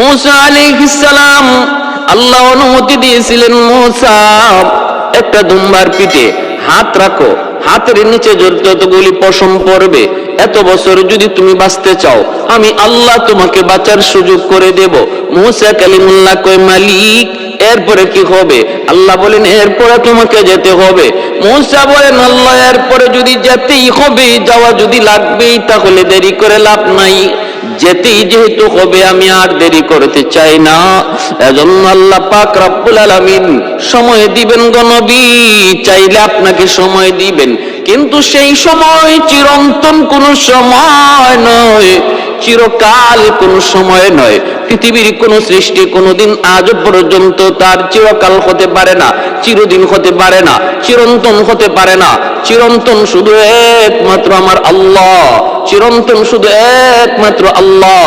মুসা আলাইহিসসালাম আল্লাহ অনুমতি দিয়েছিলেন মুসা, একটা দুম্বার পিঠে হাত রাখো, হাতের নিচে যতগুলি পশম পড়বে, এত বছর যদি তুমি বাঁচতে চাও, আমি আল্লাহ তোমাকে বাঁচার সুযোগ করে দেব। মুসা কালিমুল্লাহ কয়, মালিক, এরপরে কি হবে? আল্লাহ বলেন, এরপরে তোমাকে যেতে হবে। মুসা বলেন, আল্লাহ, এরপরে যদি যেতেই হবে, যাওয়া যদি লাগবেই, তাহলে দেরি করে লাভ নাই। যেতেই যেহেতু হবে, আমি আর দেরি করতে চাই না। এজন্য আল্লাহ পাক রব্বুল আলামিন সময় দিবেন গনবী চাইলে আপনাকে সময় দিবেন। কিন্তু সেই সময় চিরন্তন কোন সময় নয়, চিরকাল কোন সময় নয়। পৃথিবীর কোন সৃষ্টি কোনদিন আজ পর্যন্ত তার চিরকাল হতে পারে না, চিরদিন হতে পারে না, চিরন্তন হতে পারে না। চিরন্তন শুধু একমাত্র আমার আল্লাহ। চিরন্তন শুধু একমাত্র আল্লাহ।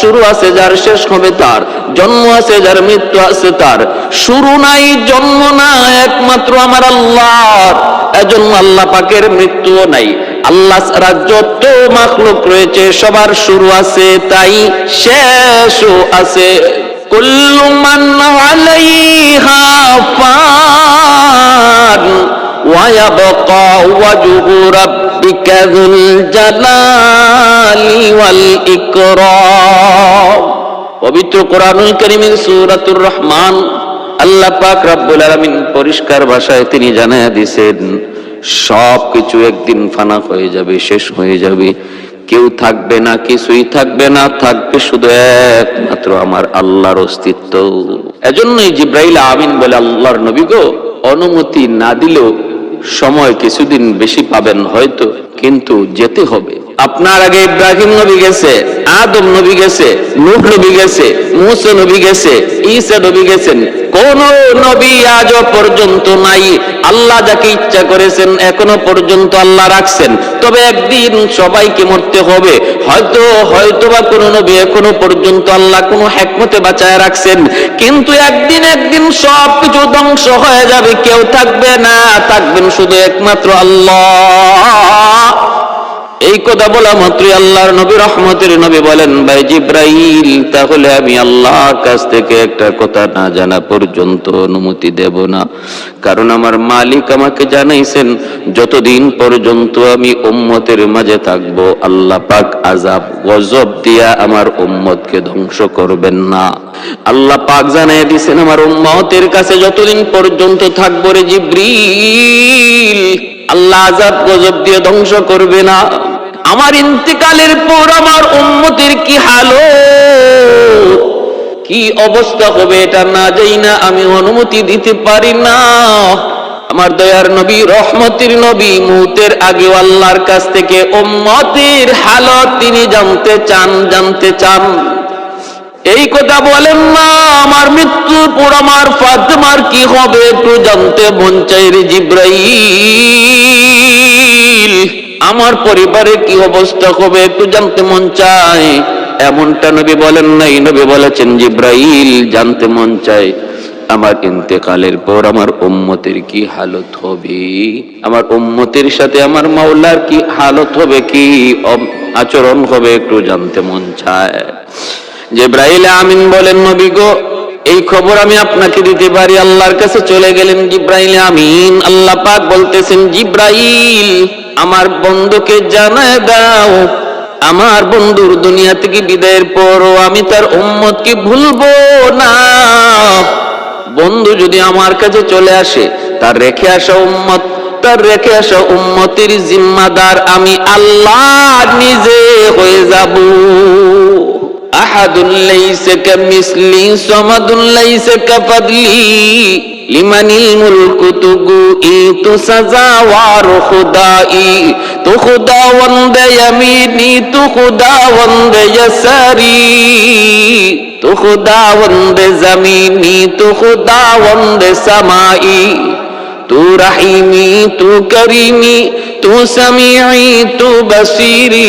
শুরু আছে যার, শেষ হবে তার। জন্ম আছে যার, মৃত্যু আছে তার। শুরু নাই, জন্ম না, একমাত্র আমার আল্লাহর। এজন্য আল্লাহ পাকের মৃত্যুও নাই। আল্লাহ রাজ্য তো মাকলুক রয়েছে, সবার শুরু আছে তাই, শেষও আছে। কুল্লু মান আলাইহা ফান ওয়ায়াবকা ওয়াজহু রাব্ব। ربك ذو الجلال والإكرام পবিত্র কোরআনুল করিমের সূরাতুর রহমান আল্লাহ পাক রব্বুল আলামিন পরিষ্কার ভাষায় তিনি জানায়া দিয়েছেন সব কিছু একদিন ফানা হয়ে যাবে শেষ হয়ে যাবে কেউ থাকবে না কিছুই থাকবে না থাকবে শুধু একমাত্র আমার আল্লাহর অস্তিত্ব এজন্যই জিব্রাইল আমিন বলে আল্লাহর নবী গো অনুমতি না দিলেও সময় কিছুদিন বেশি পাবেন হয়তো কিন্তু যেতে হবে। আপনার আগে ইব্রাহিম নবী গেছে। আদম নবী গেছে, নূহ নবী গেছে, মুসা নবী গেছে, ঈসা নবী গেছেন। কোন নবী আজ পর্যন্ত নাই। আল্লাহ যাকে ইচ্ছা করেছেন, এখনও পর্যন্ত আল্লাহ রাখছেন। তবে একদিন সবাইকে মরতে হবে। হয়তো হয়তো বা কোন নবী এখনও পর্যন্ত আল্লাহ কোনো হেকমতে বাঁচায় রাখছেন। কিন্তু একদিন একদিন সব কিছু ধ্বংস হয়ে যাবে। কেউ থাকবে না, থাকবেন শুধু একমাত্র আল্লাহ। এই কথা বলা মাত্রই আল্লাহর নবী, রহমতের নবী বলেন, ভাই জিব্রাইল, তাহলে আমি আল্লাহর কাছ থেকে একটা কথা না জানা পর্যন্ত অনুমতি দেব না। কারণ আমার মালিক আমাকে জানাইছেন, যতদিন পর্যন্ত আমি উম্মতের মাঝে থাকব, আল্লাহ পাক আজাব গজব দিয়া আমার উম্মতকে ধ্বংস করবেন না। আল্লাহ পাক জানাই দিছেন, আমার উম্মতের কাছে যতদিন পর্যন্ত থাকব রে জিব্রিল, আল্লাহ আজাব গজব দিয়ে ধ্বংস করবে না। আমার ইন্তেকালের পর আমার উন্মতির কি হালো কি অবস্থা হবে এটা না যাই না, আমি অনুমতি দিতে পারি না। আমার দয়ার নবী, রহমতের নবী মুহূর্তের আগে আল্লাহর কাছ থেকে উম্মতের হালত তিনি জানতে চান জানতে চান। এই কথা বলেন না, আমার মৃত্যুর পর আমার ফাতেমার কি হবে একটু জানতে মন চাই আমার পরিবারে কি অবস্থা হবে একটু জানতে মন চায়। এমনটা নবী বলেন নাই, নবী বলেছেন, জিব্রাইল, জানতে মন চায়, আমার ইন্তেকালের পর আমার উম্মতের কি হালত হবে? আমার উম্মতের সাথে আমার মাওলার কি হালত হবে কি? আচরণ হবে একটু জানতে মন চায়। জিব্রাইল আমিন বলেন, নবী গো, এই খবর আমি আপনাকে দিতে পারি, আল্লাহর কাছে চলে গেলেন জিব্রাইল আমিন। আল্লাহ পাক বলতেছেন, জিব্রাইল আমার বন্ধুকে জানায় দাও। আমার বন্ধুর দুনিয়া থেকে বিদায়ের পর আমি তার উম্মতকে ভুলবো না। বন্ধু যদি আমার কাছে চলে আসে, তার রেখে আসা উম্মত, তার রেখে আসা উম্মতির জিম্মাদার আমি আল্লাহ নিজে হয়ে যাব। আহাদুল্লাইসে কে মিসলি সমাদুল্লাইসে কে পাদলি লিমানিল মুলকু তুগু ইতু সাজাওয়ার খুদাই তু খুদা ওয়ান্দে ইয়ামিনি, তু খুদা ওয়ান্দে ইয়াসারি, তু খুদা ওয়ান্দে জামিনি, তু রাহিমি, তু করিমি, তু সামিই তু বাসিরি।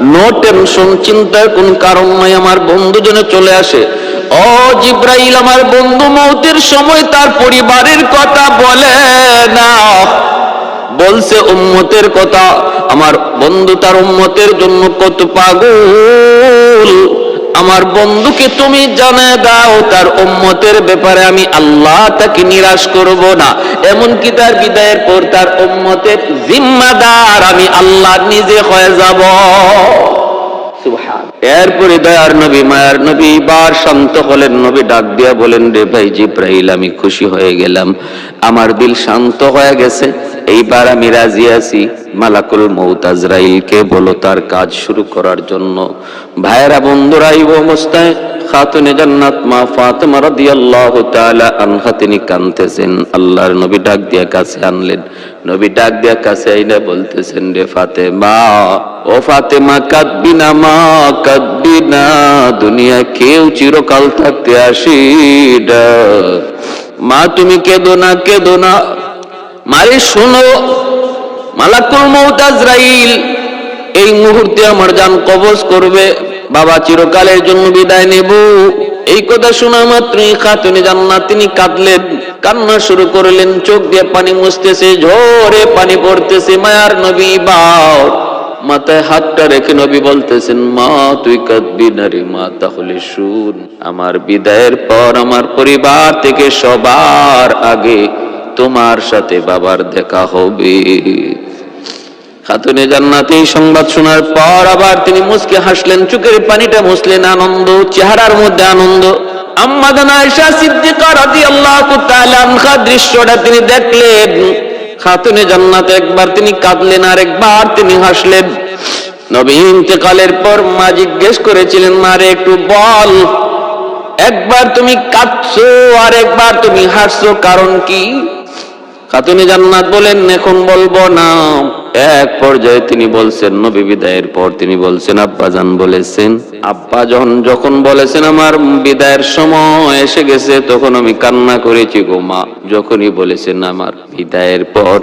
নো টেনশন চিন্তার কোন কারণ নাই, আমার বন্ধু যেন চলে আসে। ও জিব্রাইল, আমার বন্ধু মৌতের সময় তার পরিবারের কথা বলে না। বলছে, উম্মতের কথা, আমার বন্ধু তার উম্মতের জন্য কত পাগল। আমার বন্ধুকে তুমি জানা দাও, তার উম্মতের ব্যাপারে আমি আল্লাহ তাকে নিরাশ করব না এমনকি তার বিদায়ের পর তার উম্মতের জিম্মাদার আমি আল্লাহ নিজে হয়ে যাব। এরপরে দয়ার নবী, মায়ার নবী, বার শান্ত হলেন, নবী ডাক দিয়া বলেন, রে ভাই জিব্রাহিল আমি খুশি হয়ে গেলাম। আমার দিল শান্ত হয়ে গেছে। এইবার আমি রাজি আছি। মালাকুল মৌতাজরাইলকে বলো তার কাজ শুরু করার জন্য। ভাইয়েরা, বন্ধুরা এই অবস্থায় খাতুনে জান্নাত, মা ফাতেমা রাদিয়াল্লাহু তাআলা আনহা তিনি কাঁদতেছেন। আল্লাহর নবী ডাক দিয়া কাছে আনলেন। নবী ডাক দিয়া কাছে আইনা বলতেছেন, রে ফাতেমা, ও ফাতেমা, কাঁদবি না মা, কাঁদবি না। দুনিয়া কেউ চিরকাল থাকতে আসি। মা, তুমি কেঁদো না কেঁদো না। মারে, শোনো, মালাকুল মৌত আজরাইল, এই মুহূর্তে আমার জান কবজ করবে। বাবা চিরকালের জন্য বিদায় নেব। এই কথা শোনা মাত্রই খাতুনে জান্নাত তিনি কাঁদলেন, কান্না শুরু করলেন, চোখ দিয়ে পানি মুছতেছে, ঝরে পানি পড়তেছে, মায়ার নবী বাও। মাথায় হাতটা রেখে নবী বলতেছেন, মা, তুই কাঁদবি না রে মা, তাহলে শুন, আমার বিদায়ের পর আমার পরিবার থেকে সবার আগে তোমার সাথে বাবার দেখা হবে। খাতুনে জান্নাতে এই সংবাদ শোনার পর আবার তিনি মুসকে হাসলেন, চোখের পানিটা মুসলেন আনন্দ, চেহারার মধ্যে আনন্দ। আম্মাদান আয়েশা সিদ্দিকা রাদিয়াল্লাহু তাআলা দৃশ্যটা তিনি খাতুনে একবার তিনি কাঁদলেন, আর একবার তিনি নবী ইন্তেকালের পর জিজ্ঞেস করেছিলেন একটু বল, একবার তুমি কাঁদছো আর একবার তুমি হাসছো, কারণ কি? খাতুনে জান্নাত বলেন, এখন বলব না। এক পর্যায়ে তিনি বলছেন, নবী বিদায়ের পর তিনি বলছেন, আব্বাজান বলেছেন, আব্বাজন যখন বলেছেন, আমার বিদায়ের সময় এসে গেছে, তখন আমি কান্না করেছি গো মা। যখনই বলেছেন, আমার বিদায়ের পর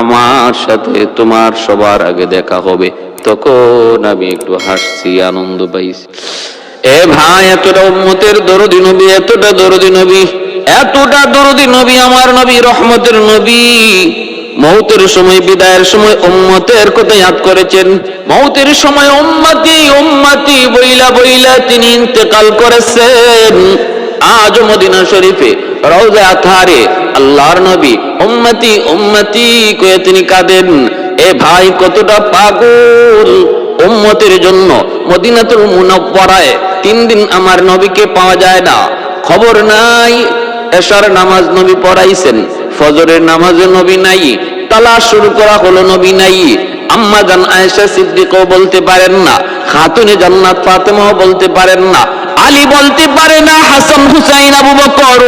আমার সাথে তোমার সবার আগে দেখা হবে, তখন আমি একটু হাসছি, আনন্দ পাইছি। এ ভাই, এতটা উম্মতের দরদি নবী, এতটা দরদি নবী, এতটা দরদি নবী, আমার নবী, রহমতের নবী। মৌতের সময়, বিদায়ের সময় উম্মতের কথা ইয়াদ করেছেন। মৌতের সময় উম্মতি উম্মতি বইলা বইলা তিনি ইন্তেকাল করেছেন। আজ মদিনা শরীফে রওজা আথারে আল্লাহর নবী উম্মতি উম্মতি কয়ে তিনি কাঁদেন, এ ভাই কতটা পাগল। উম্মতের জন্য মদিনাতুল মুনাওয়ারায় তিন দিন আমার নবীকে পাওয়া যায় না। খবর নাই, এশার নামাজ নবী পড়াইছেন। ফজরের নামাজে নবী নাই, তালাশ শুরু করা হলো নবী নাই। আম্মা জান আয়েশা সিদ্দিকও বলতে পারেন না, খাতুনে জান্নাত ফাতেমাও বলতে পারেন না, আলী বলতে পারে না, হাসান হুসাইন, আবু বকর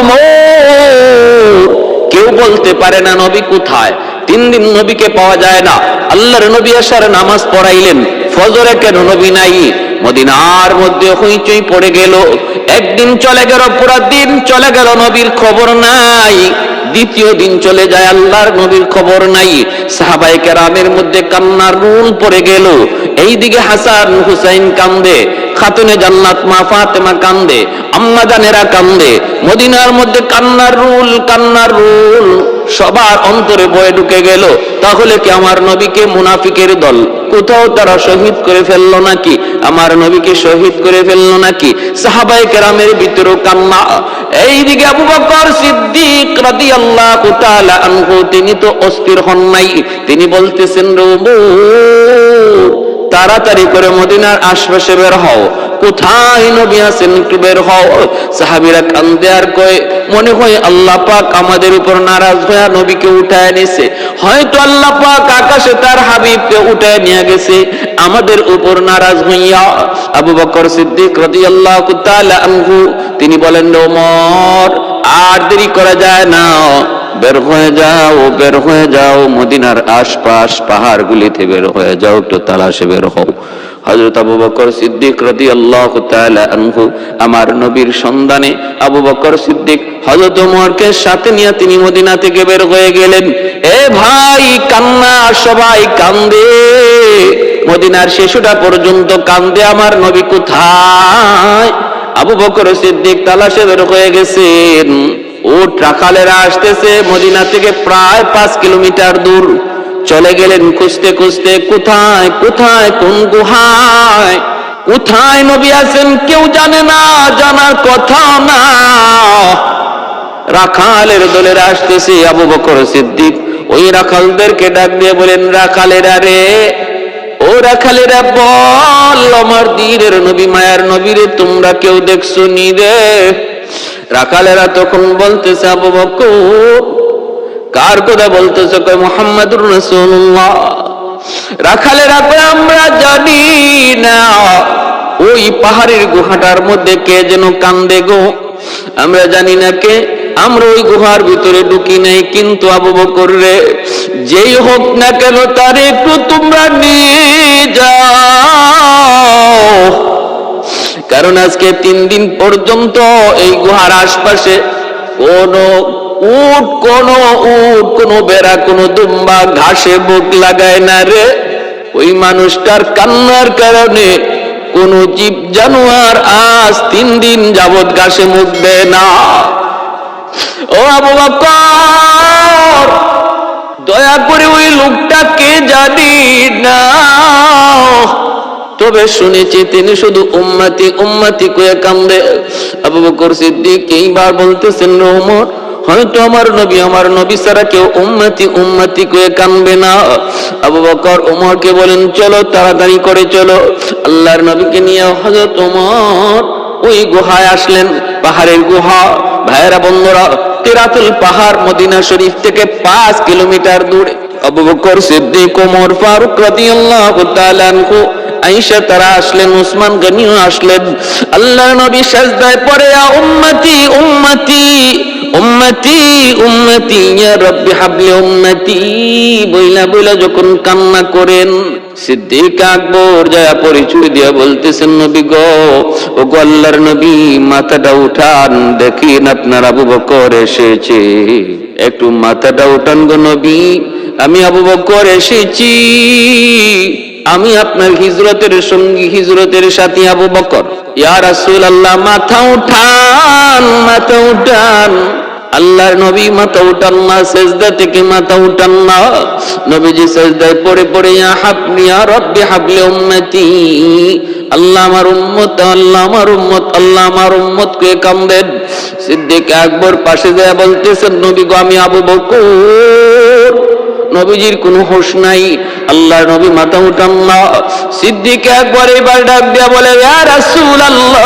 কেউ বলতে পারে না নবী কোথায়। তিন দিন নবীকে পাওয়া যায় না। আল্লাহর নবী আসার নামাজ পড়াইলেন, ফজরে কেন নবী নাই? মদিনার মধ্যে হইচই পড়ে গেল। একদিন চলে গেল, পুরা দিন চলে গেল নবীর খবর নাই। দ্বিতীয় দিন চলে যায়, আল্লাহর নবীর খবর নাই। সাহাবাই কেরামের মধ্যে কান্নার রুল পড়ে গেল। এইদিকে হাসান হুসাইন কান্দে, খাতুনে জান্নাত মা ফাতেমা কান্দে, আম্মা জানেরা কান্দে। মদিনার মধ্যে কান্নার রুল কান্নার রুল, সবার অন্তরে বয়ে ঢুকে গেল। তাহলে কি আমার নবীকে মুনাফিকের দল? কোথাও তারা শহীদ করে ফেলল নাকি? আমার নবীকে শহীদ করে ফেলল নাকি? সাহাবাই কেরামের ভিতর কান্না। এইদিকে আবু বকর সিদ্দিক রাদিয়াল্লাহু তাআলা আনহু, তিনি তো অস্থির হন নাই। তিনি বলতেছেন, রবু তাড়াতাড়ি করে মদিনার আশপাশে বের হও। কোথায় নবী আছেন বের হও। সাহাবিরা কান্দে আর কয়ে, মনে হয় আল্লাহ পাক আমাদের উপর নারাজ হয়ে নবীকে উঠায় নিছে। হয়তো আল্লাহ পাক আকাশে তার হাবিবকে উঠায় নিয়ে গেছে। আমাদের উপর নারাজ হইয়া আবু বকর সিদ্দিক রাদিয়াল্লাহু তাআলা আনহু, তিনি বলেন, ওমর, আর দেরি করা যায় না। বের হয়ে যাও, বের হয়ে যাও, মদিনার আশপাশ পাহাড়গুলিতে বের হয়ে যাও, একটু তালাশে বের হও। হযরত আবু বকর সিদ্দিক রাদিয়াল্লাহু তাআলা আনহু আমার নবীর সন্ধানে আবু বকর সিদ্দিক ওমরকে সাথে নিয়ে তিনি মদিনা থেকে বের হয়ে গেলেন। এ ভাই, কান্না, সবাই কান্দে। মদিনার শিশুটা পর্যন্ত কান্দে, আমার নবী কোথায়? আবু বকর সিদ্দিক তালাশে বের হয়ে গেছেন। ও ট্রাকালেরা আসতেছে মদিনা থেকে প্রায় পাঁচ কিলোমিটার দূর। চলে গেলেন খুঁজতে খুঁজতে, কোথায় কোথায়, কোন গুহায়? কোথায় নবী আছেন কেউ জানে না, জানার কথা না। রাখালের দলের আসতেছে আবু বকর সিদ্দিক। ওই রাখালদেরকে ডাক দিয়ে বলেন, রাখালেরা রে, ও রাখালেরা বল, আমার দীরের নবী, মায়ার নবীরে তোমরা কেউ দেখছ নি রে? রাখালেরা তখন বলতেছে, আবু বকর, কার কথা বলতেছে? কয়, মোহাম্মদুর রাসূলুল্লাহ। রাখালেরা কয়, আমরা জানি না। ওই পাহাড়ের গুহাটার মধ্যে কে যেন কান্দে গো। আমরা জানি না কে। আমরা ওই গুহার ভিতরে ঢুকি নাই। কিন্তু আবু বকর রে, যেই হোক না কেন তার একটু তোমরা নিয়ে যাও। কারণ আজকে তিন দিন পর্যন্ত এই গুহার আশপাশে কোন উট কোন উট, কোন বেড়া, কোন দুম্বা ঘাসে বুক লাগায় না রে। ওই মানুষটার কান্নার কারণে কোন জীব জানোয়ার আজ তিন দিন যাবৎ ঘাসে মুখ দেয় না। ও আবু বকর, দয়া করে ওই লোকটাকে জানি না তবে শুনেছি তিনি শুধু উম্মতি উম্মতি কয়ে কান্দে আবু বকর সিদ্দিক এইবার বলতেছেন ওমর হয়তো আমার নবী আমার নবী ছাড়া কেউ উম্মতি উম্মতি কয়ে কানবে না। আবু বকর ওমরকে বলেন, চলো, তাড়াতাড়ি করে চলো। আল্লাহর নবীকে নিয়ে হযরত ওমর ওই গুহায় আসলেন, পাহাড়ের গুহা। ভাইয়েরা, বন্ধুরা তিরাতুল পাহাড় মদিনা শরীফ থেকে পাঁচ কিলোমিটার দূরে। আবু বকর সিদ্দিক ওমর ফারুক রাদিয়াল্লাহু তাআলা আনহু আয়েশা, তারা আসলেন, উসমান গনিও আসলেন। আল্লাহ নবী সাজদায় আ উম্মতি উম্মতি উম্মতি উম্মতি, ইয়া রব্বি হাবলি উম্মতি। বইলা বইলা যখন কান্না করেন, সিদ্দিক আকবর যায় পরিচয় দিয়া বলতেছেন, নবী গো ও গো আল্লাহর নবী, মাথাটা উঠান, দেখেন আপনার আবু বকর এসেছে। একটু মাথাটা উঠান গো নবী, আমি আবু বকর এসেছি। আমি আপনার হিজরতের সঙ্গী, হিজরতের সাথী আবু বকর। ইয়া রাসূল আল্লাহ মাথা উঠান মাথা উঠান। আল্লাহর নবী মাথা উঠান না, সেজদা থেকে মাথা উঠান না। নবীজি সেজদায় পড়ে পড়ে, ইয়া হাবলি, ইয়া রব্বি হাবলি উম্মতি। আল্লাহ আমার উম্মত, আল্লাহ আমার উম্মত, আল্লাহ আমার উম্মত কে কামদেন সিদ্দিক আকবর পাশে যায় বলতেছেন, নবী গো, আমি আবু বকর। নবীজির কোনো হোশ নাই। আল্লাহ নবী মাথা উঠান সিদ্দিক একবার এবার ডাক দিয়া বলে, ইয়া রাসূলুল্লাহ,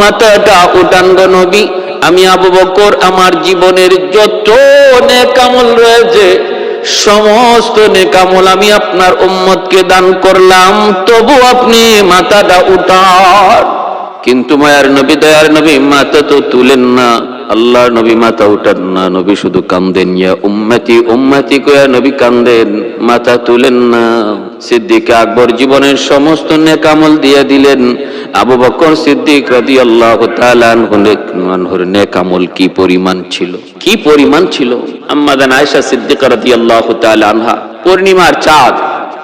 মাথাটা উঠান গো নবী। আমি আবু বকর, আমার জীবনের যত নেকামল রয়েছে, সমস্ত নেকামল আমি আপনার উম্মতকে দান করলাম। তবু আপনি মাথাটা উঠান। কিন্তু মায়ার নবী, দয়ার নবী, মাথা তো তুলেন না। আল্লাহর নবী মাথা উঠান না, নবী শুধু কান্দেন, ইয়া উম্মতি উম্মতি কয়া নবী কান্দেন, মাথা তুলেন না। সিদ্দিক আকবর জীবনের সমস্ত নেকামল দিয়ে দিলেন। আবু বকর সিদ্দিক রাদিয়াল্লাহু তাআলা আনহুর নেকামল কি পরিমাণ ছিল? কি পরিমাণ ছিল? আম্মাদান আয়েশা সিদ্দিকা রাদিয়াল্লাহু তাআলা আনহা, পূর্ণিমার চাঁদ।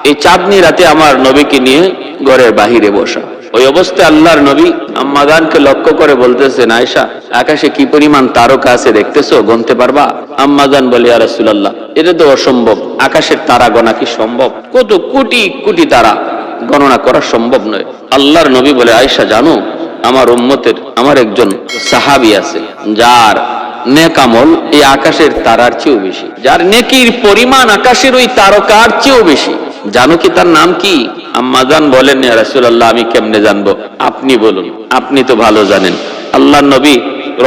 এই চাঁদনি রাতে আমার নবীকে নিয়ে ঘরের বাহিরে বসা। ওই অবস্থায় আল্লাহর নবী আম্মাদানকে লক্ষ্য করে বলতেছেন আয়সা আকাশে কি পরিমাণ তারকা আছে দেখতেছো? গনতে পারবা? আম্মাদান বলে আর এটা তো অসম্ভব। আকাশের তারা গণা কি সম্ভব? কত কোটি কোটি তারা গণনা করা সম্ভব নয়। আল্লাহর নবী বলে আয়সা জানো, আমার উম্মতের, আমার একজন সাহাবী আছে, যার নেকামল এই আকাশের তারার চেয়েও বেশি। যার নেকির পরিমাণ আকাশের ওই তারকার চেয়েও বেশি। জানো কি তার নাম কি? আম্মাজান বলেন রাসূলুল্লাহ, আমি কেমনে জানব? আপনি বলুন, আপনি তো ভালো জানেন। আল্লাহ নবী,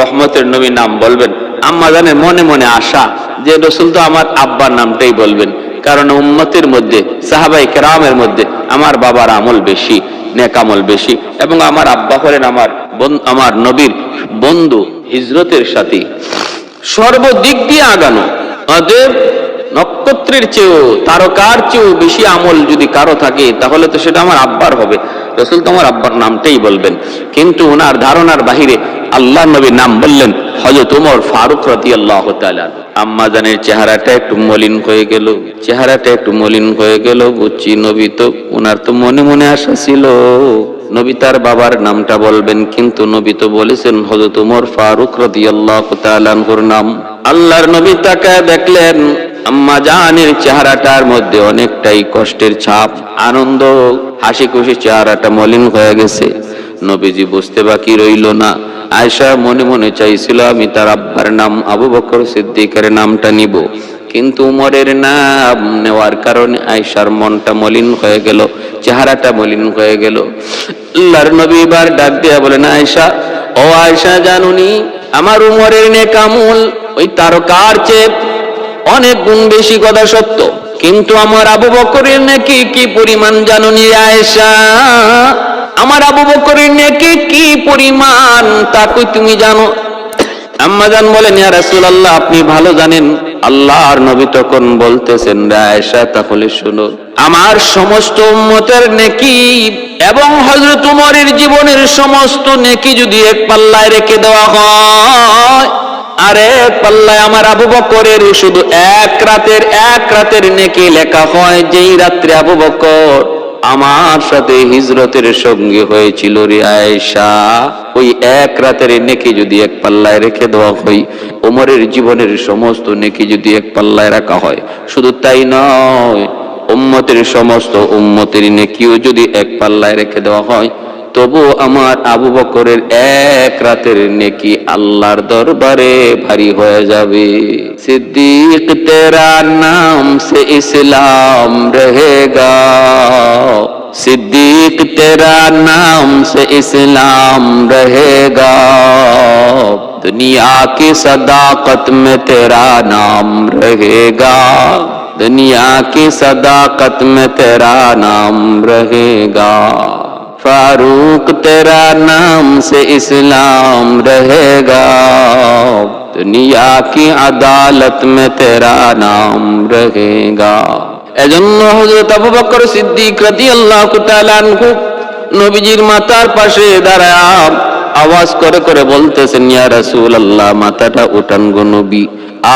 রহমতের নবী নাম বলবেন। আম্মাজানের মনে মনে আশা যে রসুল তো আমার আব্বার নামটাই বলবেন। কারণ উম্মতের মধ্যে সাহাবাই কেরামের মধ্যে আমার বাবার আমল বেশি নেকামল বেশি, এবং আমার আব্বা হলেন আমার আমার নবীর বন্ধু, হিজরতের সাথে। সর্বদিক দিয়ে আগানো। অতএব নক্ষত্রের চেয়েও, তারকার চেয়েও বেশি আমল যদি কারও থাকে, তাহলে তো সেটা আমার আব্বার হবে। রসুল তো আমার আব্বার নামটাই বলবেন। কিন্তু ওনার ধারণার বাহিরে আল্লাহ নবীর নাম বললেন হজরত উমর ফারুক রাতি আল্লাহ আম্মা জানের চেহারাটা একটু মলিন হয়ে গেল, চেহারাটা একটু মলিন হয়ে গেল, বুঝছি নবী তো ওনার তো মনে মনে আশা ছিল। নবী তার বাবার নামটা বলবেন, কিন্তু নবী তো বলেছেন হজরত উমর ফারুক রাদি আল্লাহ নাম। আল্লাহর নবী তাকে দেখলেন আম্মা জাহানের চেহারাটার মধ্যে অনেকটাই কষ্টের ছাপ, আনন্দ হাসি খুশি চেহারাটা মলিন হয়ে গেছে। নবীজি বুঝতে বাকি রইল না। আয়সা মনে মনে চাইছিল, আমি তার আব্বার নাম আবু বকর সিদ্দিকের নামটা নিব। কিন্তু উমরের নাম নেওয়ার কারণে আয়সার মনটা মলিন হয়ে গেল, চেহারাটা মলিন হয়ে গেল। আল্লাহর নবী এবার ডাক দিয়া বলেন আয়সা ও আয়সা জানুনি, আমার উমরের নেকামুল ওই তারকার চেয়ে অনেক গুণ বেশি কথা সত্য। কিন্তু আমার আবু বকরের নাকি কি পরিমাণ জানুনি আয়েশা আমার আবু বকরের নাকি কি পরিমাণ, তা কই তুমি জানো? আম্মা জান বলেন, ইয়া রাসূলুল্লাহ, আপনি ভালো জানেন। আল্লাহর নবী তখন বলতেছেন আয়েশা তাহলে শুনো। আমার সমস্ত উম্মতের নেকি এবং হযরত উমরের জীবনের সমস্ত নেকি যদি এক পাল্লায় রেখে দেওয়া হয় আরে পাল্লায় আমার আবু বকরের শুধু এক রাতের এক রাতের নেকি লেখা হয়, যেই রাত্রে আবু বকর আমার সাথে হিজরতের সঙ্গে হয়েছিল রে আয়েশা। ওই এক রাতের নেকি যদি এক পাল্লায় রেখে দেওয়া হয়, ওমরের জীবনের সমস্ত নেকি যদি এক পাল্লায় রাখা হয়, শুধু তাই নয়, উম্মতের সমস্ত উম্মতের নেকিও যদি এক পাল্লায় রেখে দেওয়া হয় তবু আমার আবু বকরের এক রাতের নেকি আল্লাহর দরবারে ভারী হয়ে যাবে সিদ্দিক তেরা নাম সে ইসলাম রহেগা সিদ্দিক তেরা নাম সে ইসলাম রহেগা दुनिया की सदाकत में तेरा नाम रहेगा दुनिया की सदाकत में तेरा नाम रहेगा फारूक तेरा नाम से इस्लाम रहेगा दुनिया की अदालत में तेरा नाम रहेगा এজন্য হযরত আবু বকর সিদ্দিক রাদিয়াল্লাহু তাআলা আনহু নবীজির মাতার পাশে দাঁড়ায় আওয়াজ করে করে বলতেছেন, ইয়া রাসূলুল্লাহ, মাথাটা উঠান গো নবী,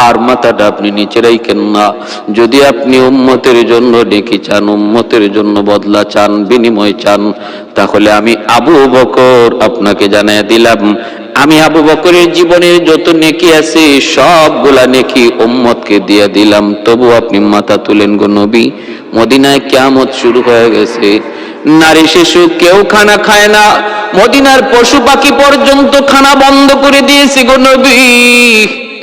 আর মাথাটা আপনি নিচে রাখেন না। যদি আপনি উম্মতের জন্য ডেকে চান, উম্মতের জন্য বদলা চান, বিনিময় চান, তাহলে আমি আবু বকর আপনাকে জানাই দিলাম। আমি আবু বকরের জীবনের যত নেকি আছে, সবগুলা নেকি উম্মতকে দিয়ে দিলাম, তবু আপনি মাথা তুলেন গো নবী। মদিনায় কেয়ামত শুরু হয়ে গেছে। নারী শিশু কেউ খানা খায় না। মদিনার পশু পাখি পর্যন্ত খানা বন্ধ করে দিয়েছে গো নবী।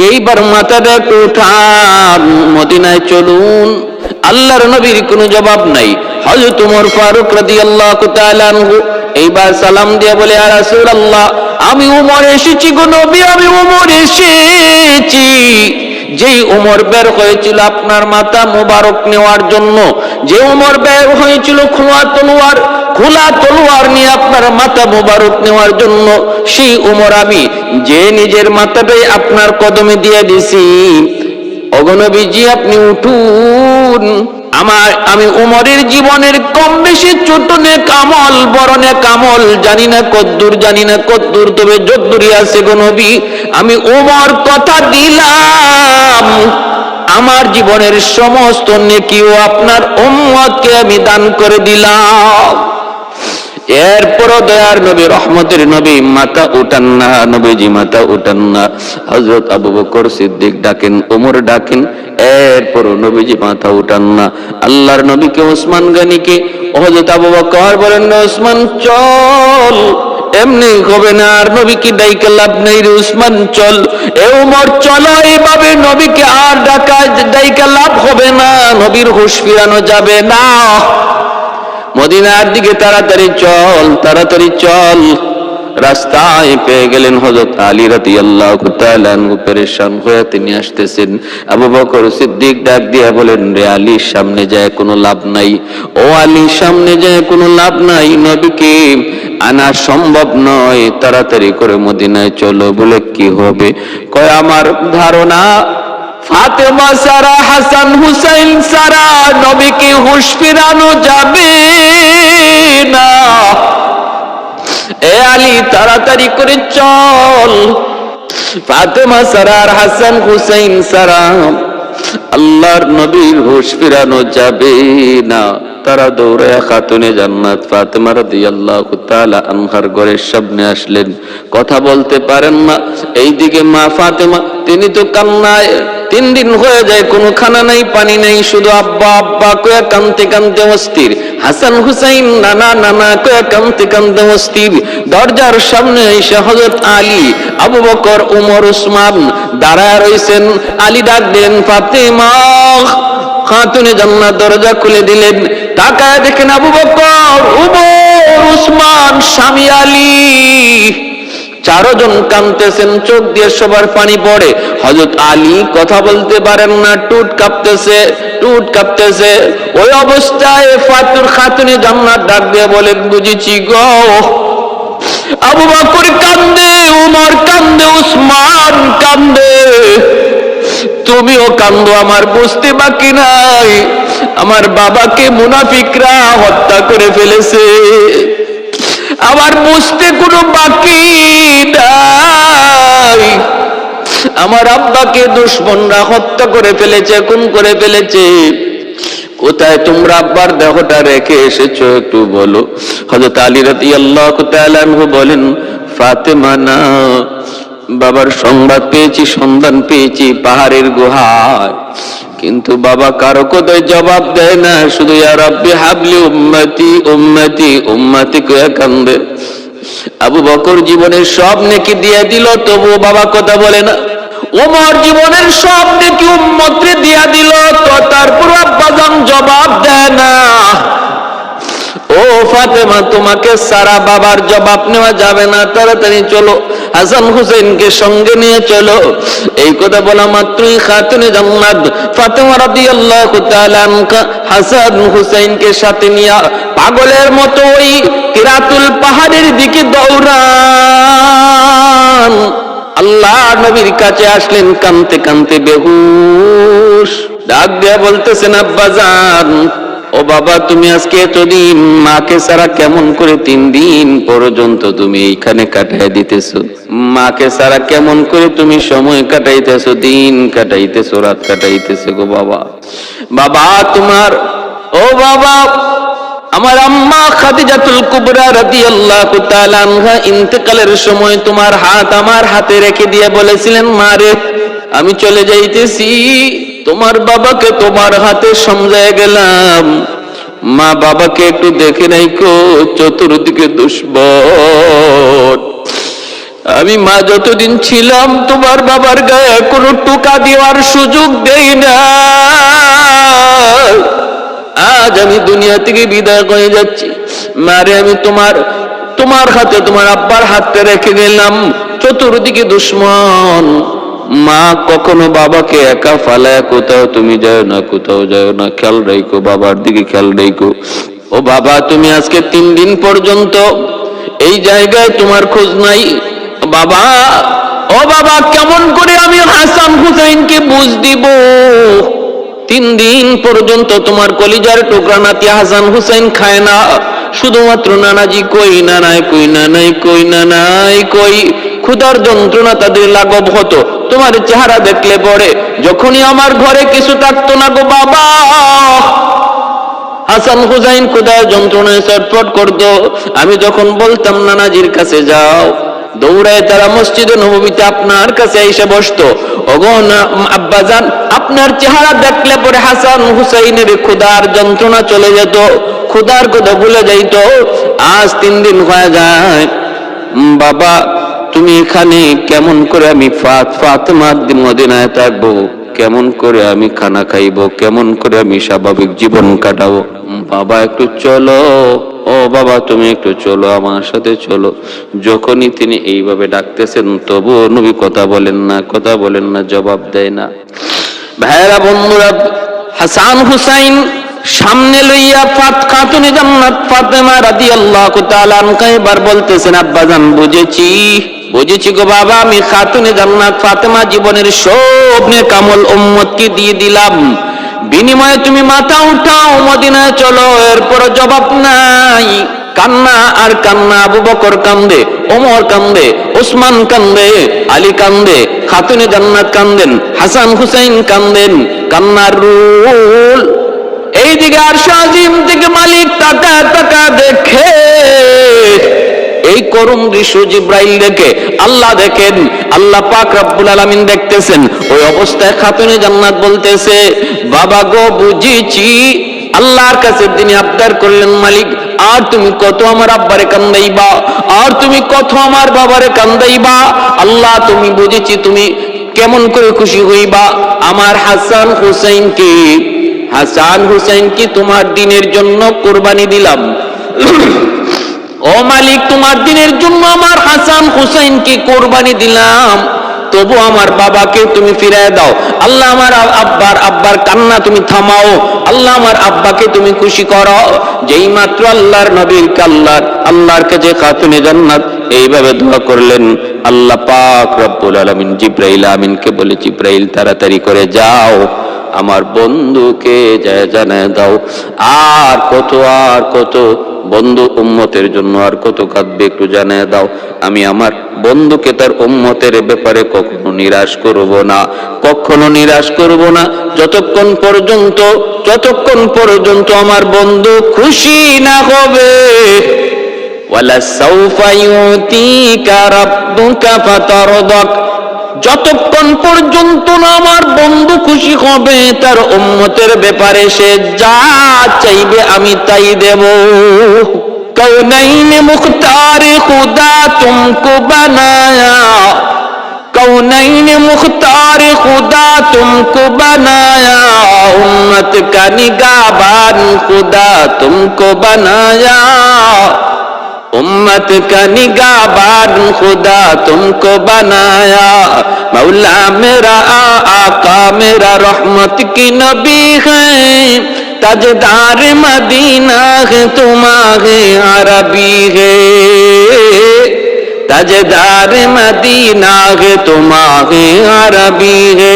এইবার মাথাটা একটু উঠান, মদিনায় চলুন। আল্লাহর নবীর কোনো জবাব নাই। হযরত ওমর ফারুক তাআলা আনহু এইবার সালাম দিয়ে বলে আর রাসূলুল্লাহ, আমি উমর এসেছি গো নবী, আমি উমর এসেছি। যেই উমর বের হয়েছিল আপনার মাতা মোবারক নেওয়ার জন্য, যে উমর বের হয়েছিল খোলা তলোয়ার খোলা তলোয়ার নিয়ে আপনার মাথা মোবারক নেওয়ার জন্য, সেই উমর আমি যে নিজের মাথাটাই আপনার কদমে দিয়ে দিছি অগনবীজি আপনি উঠুন। আমার, আমি উমরের জীবনের কম বেশি ছোট কামল নে কামল জানি না কদ্দুর, জানি না কদ্দুর, তবে যদ্দুরি আছে গো নবী। আমি উমর কথা দিলাম। আমার জীবনের সমস্ত নেকিও আপনার উম্মতকে আমি দান করে দিলাম। এরপরও দয়ার নবী, রহমতের নবী মাথা উঠান না নবীজি মাথা উঠান না হজরত আবু বকর সিদ্দিক ডাকেন ওমর ডাকেন, এরপরও নবীজি মাথা উঠান না আল্লাহর নবীকে, ওসমান গানিকে হজরত আবু বকর বলেন ওসমান, চল। এমনি হবে না, আর নবীকে ডাইকে লাভ নেই রে উসমান চল। এ উমর, চলো এইভাবে নবীকে আর ডাকা, ডাইকে লাভ হবে না, নবীর হুশ ফিরানো যাবে না। মদিনার দিকে তাড়াতাড়ি চল তাড়াতাড়ি চল। রাস্তায় পেয়ে গেলেন হজরত আলী রাতি আল্লাহ পেরেশান হয়ে তিনি আসতেছেন। আবু বকর সিদ্দিক ডাক দিয়া বলেন, রে আলীর সামনে যায় কোনো লাভ নাই। ও আলীর সামনে যায় কোনো লাভ নাই, নবীকে আনা সম্ভব নয়। তাড়াতাড়ি করে মদিনায় চলো। বলে, কি হবে? কয়, আমার ধারণা ফাতেমা সারা, হাসান হুসাইন সারা, নবীকে হুশ ফিরানো যাবে না। এ আলী, তাড়াতাড়ি করে চল। ফাতেমা সারার হাসান হুসাইন সারা, আল্লাহর নবীর হুশ ফিরানো যাবে না। তারা দৌড়ায় খাতুনে জান্নাত ফাতেমা রাদিয়াল্লাহু তাআলা আনহার ঘরের সামনে আসলেন। কথা বলতে পারেন না, এইদিকে মা ফাতেমা, তিনি তো কান্নায় তিন দিন হয়ে যায়, কোনো খানা নাই, পানি নাই, শুধু আব্বা আব্বা কয়া কানতে কানতে অস্থির। হাসান হুসাইন নানা নানা কয়া কানতে কানতে অস্থির। দরজার সামনে এসে হযরত আলী, আবু বকর, উমর, উসমান দাঁড়ায় রইছেন। আলী ডাক দেন ফাতেমা! খাতুনে জান্নাত দরজা খুলে দিলেন। তাকায় দেখেন আবু বকর, উমর, উসমান, স্বামী আলী। চারজন কানতেছেন চোখ দিয়ে সবার পানি পড়ে। হজরত আলী কথা বলতে পারেন না, টুট কাঁপতেছে টুট কাঁপতেছে। ওই অবস্থায় ফাতুর খাতুনি জান্নাত ডাক দিয়ে বলেন, বুঝেছি গো। আবু বকর কান্দে, উমর কান্দে, উসমান কান্দে। তুমিও কান্দো, আমার বুঝতে বাকি নাই। আমার বাবাকে মুনাফিকরা হত্যা করে ফেলেছে। আমার বুঝতে কোনো বাকি নাই। আমার আব্বাকে দুশ্মনরা হত্যা করে ফেলেছে, খুন করে ফেলেছে। কোথায় তোমরা আব্বার দেহটা রেখে এসেছ একটু বলো? হযরত আলী তাআলা আনহু বলেন, ফাতেমা না, বাবার সংবাদ পেয়েছি, সন্ধান পেয়েছি পাহাড়ের গুহায়। কিন্তু বাবা কারও কোথায় জবাব দেয় না, শুধু হাবলি উম্মতি উম্মতি উম্মতি কান্দে। আবু বকর জীবনের সব নেকি দিয়ে দিল তবু বাবা কথা বলে না। ওমর জীবনের সব নেকি উম্মতরে দিয়া দিল, তো তারপর আব্বাজান জবাব দেয় না। ও ফাতেমা, তোমাকে সারা বাবার জবাব নেওয়া যাবে না। তাড়াতাড়ি চলো, হাসান হুসেনকে সঙ্গে নিয়ে চলো। এই কথা বলা মাত্রই খাতুনে জান্নাত ফাতেমা রাদিয়াল্লাহু তাআলা হাসান হুসেনকে সাথে নিয়ে পাগলের মতো ওই কিরাতুল পাহাড়ের দিকে দৌড়ান। আল্লাহ নবীর কাছে আসলেন কানতে কানতে বেহুশ। ডাক দিয়া বলতেছেন আব্বাজান ও বাবা, তুমি আজকে এতদিন মাকে ছাড়া কেমন করে তিন দিন পর্যন্ত তুমি এইখানে কাটাই দিতেছো? মাকে ছাড়া কেমন করে তুমি সময় কাটাইতেছো, দিন কাটাইতেছো, রাত কাটাইতেছো গো বাবা? বাবা, তোমার, ও বাবা, আমার আম্মা খাদিজাতুল কুবরা রাদিয়াল্লাহু তাআলা আনহা ইন্তেকালের সময় তোমার হাত আমার হাতে রেখে দিয়ে বলেছিলেন মারে আমি চলে যাইতেছি। তোমার বাবাকে তোমার হাতে সমঝায় গেলাম। মা বাবাকে একটু দেখে নাই কো, চতুর্দিকে দুশ্মন আমি মা যতদিন ছিলাম, তোমার বাবার গায়ে কোনো টোকা দেওয়ার সুযোগ দেই না। আজ আমি দুনিয়া থেকে বিদায় করে যাচ্ছি। মারে আমি তোমার তোমার হাতে তোমার আব্বার হাতে রেখে গেলাম। চতুর্দিকে দুশ্মন মা, কখনো বাবাকে একা ফালায় কোথাও, তুমি যাও না কোথাও যাও না, খেয়াল রেখো, বাবার দিকে খেয়াল রেখো। ও বাবা, তুমি আজকে তিন দিন পর্যন্ত এই জায়গায় তোমার খোঁজ নাই। বাবা, ও বাবা, কেমন করে আমি হাসান হুসাইনকে বুঝ দিব? তিন দিন পর্যন্ত তোমার কলিজার টুকরা নাতি হাসান হুসাইন খায় না। শুধুমাত্র নানাজি কই না নানাই কই নানাই কই নানাই কই। ক্ষুধার যন্ত্রণা তাদের লাঘব হতো। তোমার চেহারা দেখলে পরে যখনই আমার ঘরে কিছু থাকতো না গো বাবা। হাসান হুসাইন ক্ষুধার যন্ত্রণায় ছটফট করতো? আমি যখন বলতাম, নানাজির কাছে যাও। দৌড়ায় তারা মসজিদে নবমীতে আপনার কাছে এসে বসতো। ওগন আব্বাজান, আপনার চেহারা দেখলে পরে হাসান হুসাইনের ক্ষুধার যন্ত্রণা চলে যেত। ক্ষুধার কথা ভুলে যাইতো। আজ তিন দিন হয়ে যায়। বাবা তুমি এখানে কেমন করে আমি ফাত ফাতেমার মদিনায় থাকব? কেমন করে আমি খানা খাইবো? কেমন করে আমি স্বাভাবিক জীবন কাটাবো? বাবা একটু চলো। ও বাবা, তুমি একটু চলো, আমার সাথে চলো। যখনই তিনি এইভাবে ডাকতেছেন, তবুও নবী কথা বলেন না, কথা বলেন না, জবাব দেয় না। ভাইরা বন্ধুরা, হাসান হুসাইন সামনে লইয়া ফাত খাতুনে জান্নাত ফাতেমা রাদিয়াল্লাহু তাআলা আনহা এবার বলতেছেন, আব্বাজান, বুঝেছি। বুঝেছি গো বাবা, আমি খাতুনে জান্নাত ফাতেমা জীবনের সব কামল উম্মতকে দিয়ে দিলাম। বিনিময়ে তুমি মাথা উঠাও, মদিনায় চলো, এরপর জবাব নাই। কান্না আর কান্না, আবু বকর কান্দে, ওমর কান্দে, ওসমান কান্দে, আলী কান্দে, খাতুনে জান্নাত কান্দেন, হাসান হুসাইন কান্দেন, কান্নার রুল। এইদিকে আর শাহিম থেকে মালিক টাকা টাকা দেখে করুণ দৃশ্য জিব্রাইল দেখে। আল্লাহ দেখেন, আল্লাহ পাক রব্বুল আলামিন দেখতেছেন। ওই অবস্থায় খাতুনে জান্নাত বলতেছে, বাবা গো, বুঝেছি। আল্লাহর কাছে তিনি আবদার করলেন, মালিক, আর তুমি কত আমার আব্বারে কান্দাইবা? আর তুমি কত আমার বাবারে কান্দাইবা? আল্লাহ, তুমি বুঝেছি, তুমি কেমন করে খুশি হইবা? আমার হাসান হুসাইনকে হাসান হুসাইনকে তোমার দিনের জন্য কোরবানি দিলাম। ও মালিক, তোমার দিনের জন্য আমার হাসান হুসাইনকে কোরবানি দিলাম। তবু আমার বাবাকে তুমি ফিরায় দাও। আল্লাহ আমার আব্বার আব্বার কান্না তুমি থামাও। আল্লাহ আমার আব্বাকে তুমি খুশি করো। যেই মাত্র আল্লাহর নবীর কাল্লার, আল্লাহর কাছে খাতুনে জান্নাত, এইভাবে দোয়া করলেন। আল্লাহ পাক রব্বুল আলামিন জিব্রাইল আমিনকে বলে, জিব্রাইল, তাড়াতাড়ি করে যাও। আমার বন্ধুকে যায় জানায় দাও। আর কত আর কত বন্ধু উম্মতের জন্য আর কত কাঁদবে একটু জানায় দাও। আমি আমার বন্ধুকে তার উম্মতের ব্যাপারে কখনো নিরাশ করব না, কখনো নিরাশ করব না। যতক্ষণ পর্যন্ত যতক্ষণ পর্যন্ত আমার বন্ধু খুশি না হবে। ওয়ালা সাউফা ইউতিকা রাব্বুকা ফাতারদাক। যতক্ষণ পর্যন্ত না আমার বন্ধু খুশি হবে, তার উম্মতের ব্যাপারে সে যা চাইবে আমি তাই দেব। কৌনাইন মুখতার খুদা তুমকো বানায়া। কৌনাইন মুখতার খুদা তুমকো বানায়া। উম্মত কা নিগাবান খুদা তুমকো বানায়া। امت کا نگاہ خدا تم کو আকা مولا রহমত কি میرا رحمت کی نبی ہے تجدار مدینہ ہے تمہارے عربی ہے تجدار مدینہ ہے تمہارے عربی ہے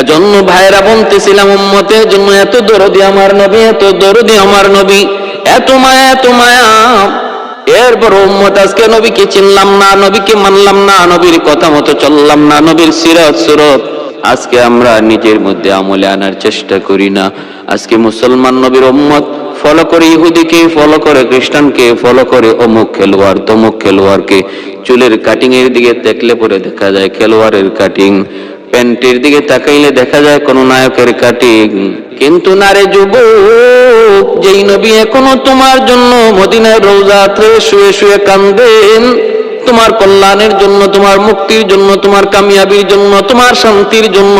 এজন্য ভাইরা বলতেছিলাম উম্মতের জন্য এত দরদি আমার নবী এত দরদি আমার নবী এত মায়া এত মায়া। এরপর উম্মত আজকে নবীকে চিনলাম না, নবীকে মানলাম না, নবীর কথা মতো চললাম না, নবীর সিরত, সুরত। আজকে আমরা নিজের মধ্যে আমলে আনার চেষ্টা করি না। আজকে মুসলমান নবীর উম্মত ফলো করে ইহুদিকে ফলো করে খ্রিস্টানকে ফলো করে অমুক খেলোয়াড়, তমুক খেলোয়াড়কে। চুলের কাটিং এর দিকে দেখলে পরে দেখা যায় খেলোয়াড়ের কাটিং প্যান্টের দিকে তাকাইলে দেখা যায় কোন নায়কের কাটিং। কিন্তু নারে যুবক, যেই নবী এখনও তোমার জন্য মদিনার রোজাতে শুয়ে শুয়ে কান্দেন তোমার কল্যাণের জন্য, তোমার মুক্তির জন্য, তোমার কামিয়াবির জন্য, তোমার শান্তির জন্য,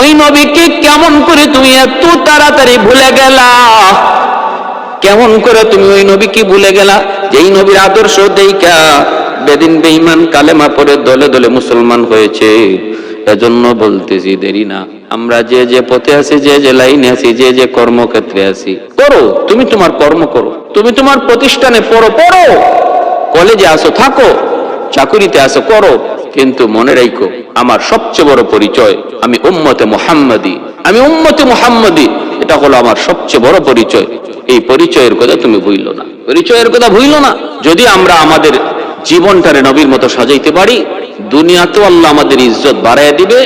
ওই নবীকে কেমন করে তুমি এত তাড়াতাড়ি ভুলে গেলা? কেমন করে তুমি ওই নবীকে ভুলে গেলা? যেই নবীর আদর্শ দেইকা বেদিন বেঈমান কালেমা পরে দলে দলে মুসলমান হয়েছে। এজন্য বলতেছি, দেরি না। আমরা যে যে পথে আছি, যে যে লাইনে আছি, যে যে কর্মক্ষেত্রে আছি, করো। তুমি তোমার কর্ম করো। তুমি তোমার প্রতিষ্ঠানে পড়ো পড়ো। কলেজে আসো, থাকো। চাকুরিতে আসো, করো। কিন্তু মনে রাখো, আমার সবচেয়ে বড় পরিচয়, আমি উম্মতে মোহাম্মদী। আমি উম্মতে মোহাম্মদী। এটা হলো আমার সবচেয়ে বড় পরিচয়। এই পরিচয়ের কথা তুমি ভুইল না। পরিচয়ের কথা ভুইল না। যদি আমরা আমাদের জীবনটারে নবীর মতো সাজাইতে পারি, দুনিয়াতেও আল্লাহ আমাদের ইজ্জত বাড়াইয়া দিবে,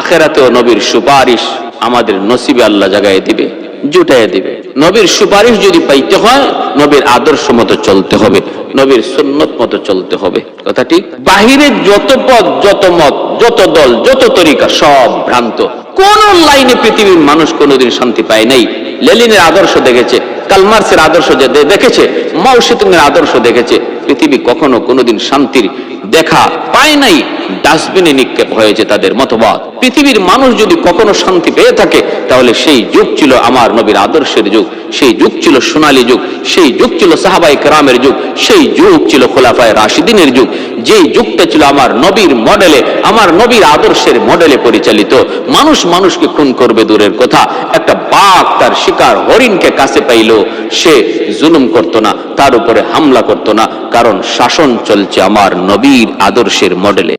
আখেরাতেও নবীর সুপারিশ আমাদের নসিবে আল্লাহ জাগায় দিবে, জুটাইয়া দিবে। নবীর সুপারিশ যদি পাইতে হয়, নবীর আদর্শ মতো চলতে হবে, নবীর সুন্নত মতো চলতে হবে। কথা ঠিক? বাহিরের যত পথ, যত মত, যত দল, যত তরিকা সব ভ্রান্ত। কোন লাইনে পৃথিবীর মানুষ কোনোদিন শান্তি পায় নাই। লেলিনের আদর্শ দেখেছে, কালমার্সের আদর্শ দেখেছে মাও সেতুংয়ের আদর্শ দেখেছে পৃথিবী কখনো কোনোদিন শান্তির দেখা পায় নাই। ডাস্টবিনে নিক্ষেপ হয়েছে তাদের মতবাদ। পৃথিবীর মানুষ যদি কখনো শান্তি পেয়ে থাকে, তাহলে সেই যুগ ছিল আমার নবীর আদর্শের যুগ, সেই যুগ ছিল সোনালী যুগ, সেই যুগ ছিল সাহাবাই কেরামের যুগ, সেই যুগ ছিল খোলাফায় রাশিদিনের যুগ। যেই যুগটা ছিল আমার নবীর মডেলে, আমার নবীর আদর্শের মডেলে পরিচালিত। মানুষ মানুষকে খুন করবে দূরের কথা। একটা বাঘ তার শিকার হরিণকে কাছে পাইল। সে জুলুম করত না, তার উপরে হামলা করত না, কারণ শাসন চলছে আমার নবীর আদর্শের মডেলে।